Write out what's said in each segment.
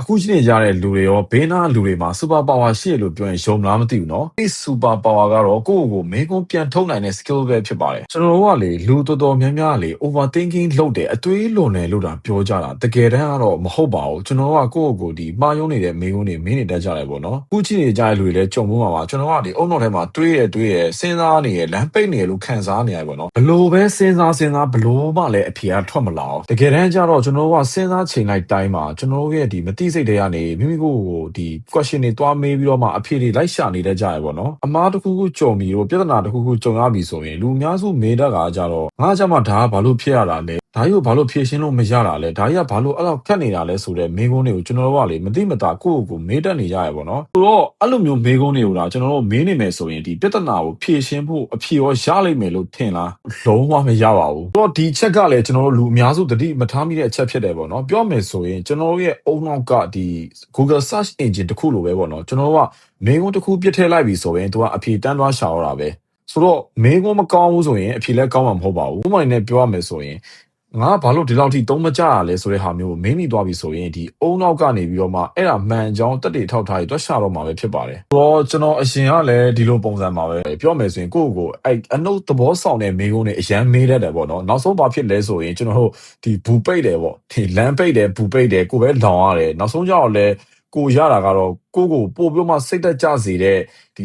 အခုရှိနေကြတဲ့လူတွေရောဘေးနားလူတွေမှာစူပါပါဝါရှိရလို့ပြောရင်ယုံမလားမသိဘူးနော်အဲ့စူပါပါဝါကတော့ကိုယ့်ကိုယ်မင်းကုန်းပြန်ထုတ်နိုင်တဲ့ skill ပဲဖြစ်ပါတယ်ကျွန်တော်တို့ကလေလူတော်တော်များများလေ overthinking လုပ်တယ်အတွေးလွန်တယ်လို့တာပြောကြတာတကယ်တမ်းကတော့မဟုတ်ပါဘူးကျွန်တော်ကကိုယ့်ကိုယ်ကိုဒီမှားယုံနေတဲ့မင်းကုန်းတွေမင်းနေတတ်ကြတယ်ပေါ့နော်အခုရှိနေကြတဲ့လူတွေလည်းကြုံမှုမှာပါကျွန်တော်ကဒီအုံတော်ထဲမှာတွေးရတွေးရစဉ်းစားနေရလမ်းပိတ်နေရလို့ခံစားနေရပေါ့နော်ဘလို့ပဲစဉ်းစားစဉ်းစားဘလို့မှလည်းအဖြေကထွက်မလာဘူးတကယ်တမ်းကျတော့ကျွန်တော်ကစဉ်းစားချိန်လိုက်တိုင်းမှာကျွန်တော်ရဲ့ဒီမသိတိစိတ်တွေကနေမိမိကိုယ်ကိုဒီ question တွေတွားမေးပြီးတော့မှအဖြေတွေလိုက်ရှာနေတတ်ကြရပေါ့နော်အမားတစ်ခုခုကြုံပြီးတော့ပြဿနာတစ်ခုခုကြုံရပြီဆိုရင်လူအများစုမေးတတ်တာကြတော့ငါကြမှာဒါကဘာလို့ဖြစ်ရတာလဲ ဒါကြီးကိုဘာလို့ဖြေရှင်းလို့မရတာလဲဒါကြီးကဘာလို့အဲ့လောက်ခက်နေတာလဲဆိုတဲ့မေးခွန်းတွေကိုကျွန်တော်တို့ကလေမသိမသာကိုယ့်ကိုယ်ကိုမေးတတ်နေကြရပေါ့နော်ဆိုတော့အဲ့လိုမျိုးမေးခွန်းတွေကိုဒါကျွန်တော်တို့မေးနေမယ်ဆိုရင်ဒီပြဿနာကိုဖြေရှင်းဖို့အဖြေရောရလိမ့်မယ်လို့ထင်လားလုံးဝမရပါဘူးဆိုတော့ဒီချက်ကလည်းကျွန်တော်တို့လူအများစုတတိမထားမိတဲ့အချက်ဖြစ်တယ်ပေါ့နော်ပြောမယ်ဆိုရင်ကျွန်တော်တို့ရဲ့အုံနောက်ကဒီ Google search engine တစ်ခုလိုပဲပေါ့နော်ကျွန်တော်တို့ကမေးခွန်းတစ်ခုပြစ်ထည့်လိုက်ပြီဆိုရင်သူကအဖြေတန်းသွားရှာတော့တာပဲဆိုတော့မေးခွန်းမကောင်းဘူးဆိုရင်အဖြေလည်းကောင်းမှာမဟုတ်ပါဘူးဥပမာနဲ့ပြောရမယ်ဆိုရင် ငါဘာလို့ဒီလောက်ထိသုံးမကြရလဲဆိုတဲ့ဟာမျိုးကိုမင်းမိသွားပြီဆိုရင်ဒီအုံနောက်ကနေပြီးတော့မှအဲ့ဒါမှန်ကြောင်းတက်တေထောက်ထားပြီးတွက်ရှာတော့မှာပဲဖြစ်ပါတယ်။တော့ကျွန်တော်အရင်ကလည်းဒီလိုပုံစံပါပဲ။ပြောမယ်ဆိုရင်ကိုယ့်ကိုယ်အဲ့အနုသဘောဆောင်တဲ့မိကုန်းတွေအရန်မေးတတ်တယ်ပေါ့နော်။နောက်ဆုံးဘာဖြစ်လဲဆိုရင်ကျွန်တော်တို့ဒီဘူပိတ်တယ်ပေါ့။ဒီလမ်းပိတ်တယ်ဘူပိတ်တယ်ကိုယ်ပဲလောင်ရတယ်။နောက်ဆုံးကျတော့လည်းကိုရတာကတော့ကိုယ့်ကိုပို့ပြီးမှစိတ်သက်ကြစေတဲ့ဒီ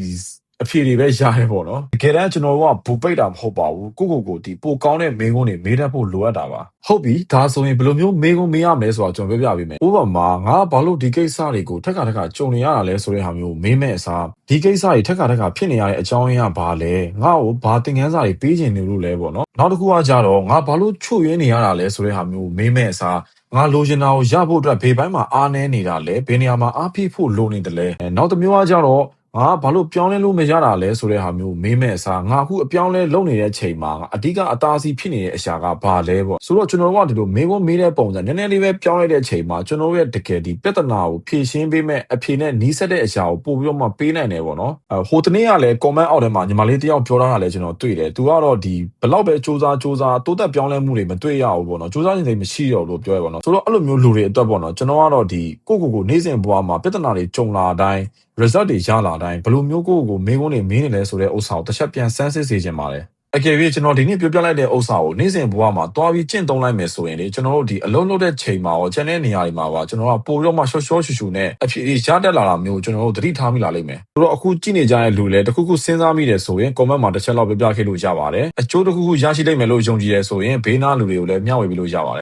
အဖြေတွေပဲရတယ်ပေါ့နော်တကယ်တမ်းကျွန်တော်တို့ကဘူပိတ်တာမဟုတ်ပါဘူးကိုကိုကိုဒီပိုကောင်းတဲ့မင်းကုန်းတွေမေးတတ်ဖို့လိုအပ်တာပါဟုတ်ပြီဒါဆိုရင်ဘယ်လိုမျိုးမင်းကုန်းမေးရမလဲဆိုတာကျွန်တော်ပြောပြပေးမယ်ဥပမာငါဘာလို့ဒီကိစ္စတွေကိုထက်ခါထက်ခါကြုံနေရတာလဲဆိုတဲ့ဟာမျိုးမေးမဲ့အစားဒီကိစ္စတွေထက်ခါထက်ခါဖြစ်နေရတဲ့အကြောင်းရင်းကဘာလဲငါ့ကိုဘာသင်ခန်းစာတွေပေးခြင်းနေလို့လဲပေါ့နော်နောက်တစ်ခုကကြတော့ငါဘာလို့ချွတ်ရင်းနေရတာလဲဆိုတဲ့ဟာမျိုးမေးမဲ့အစားငါလိုချင်တာကိုရဖို့အတွက်ဘေးပိုင်းမှာအားနေနေတာလဲဘယ်နေရာမှာအားဖိဖို့လိုနေတယ်လဲအဲနောက်တစ်မျိုးကကြတော့ ငါဘာလို့ပြောင်းလဲလို့မရတာလဲဆိုတဲ့ဟာမျိုးမေးမဲ့အစားငါအခုအပြောင်းလဲလုပ်နေတဲ့အချိန်မှာငါအဓိကအသားစီဖြစ်နေတဲ့အရာကဘာလဲပေါ့ဆိုတော့ကျွန်တော်တို့ကဒီလိုမေးခွန်းမေးတဲ့ပုံစံနည်းနည်းလေးပဲပြောင်းလိုက်တဲ့အချိန်မှာကျွန်တော်တို့ရဲ့တကယ်ဒီပြဿနာကိုဖြေရှင်းပေးမဲ့အဖြေနဲ့နီးစပ်တဲ့အရာကိုပို့ပြီးတော့မှပေးနိုင်တယ်ပေါ့နော်အဲဟိုတနေ့ကလည်း comment အောက်ထဲမှာညီမလေးတယောက်ပြောထားတာလည်းကျွန်တော်တွေ့တယ်သူကတော့ဒီဘလောက်ပဲစူးစမ်းစူးစမ်းတိုးတက်ပြောင်းလဲမှုတွေမတွေ့ရဘူးပေါ့နော်စူးစမ်းနေစိတ်မရှိတော့လို့ပြောရပါတော့ဆိုတော့အဲ့လိုမျိုးလူတွေအတွက်ပေါ့နော်ကျွန်တော်ကတော့ဒီကိုကိုကိုနေ့စဉ်ဘဝမှာပြဿနာတွေကြုံလာတိုင်း result တွေရလာတိုင်းဘယ်လိုမျိုးကိုယ့်ကိုယ်မင်းကုန်းတွေမင်းနေလဲဆိုတဲ့ဥစ္စာကိုတစ်ချက်ပြန်စမ်းစစ်စေချင်ပါတယ်အကယ်၍ကျွန်တော်ဒီနေ့ပြောပြလိုက်တဲ့ဥစ္စာကိုနေ့စဉ်ဘဝမှာတွားပြီးကျင့်သုံးလိုက်မယ်ဆိုရင်လေကျွန်တော်တို့ဒီအလုံးလုံးတဲ့ချိန်မှာရောကျန်တဲ့နေရာတွေမှာပါကျွန်တော်ကပို့ပြီးတော့မှရှော့ရှော့ရှူရှူနဲ့အဖြစ်ရတက်လာတာမျိုးကျွန်တော်တို့သတိထားမိလာလိမ့်မယ်ဆိုတော့အခုကြည့်နေကြတဲ့လူတွေလည်းတစ်ခုခုစဉ်းစားမိတယ်ဆိုရင် comment မှာတစ်ချက်လောက်ပြောပြခဲ့လို့ရပါတယ်အကျိုးတစ်ခုခုရရှိလိမ့်မယ်လို့ယုံကြည်ရဲဆိုရင်ဘေးနားလူတွေကိုလည်းမျှဝေပေးလို့ရပါတယ်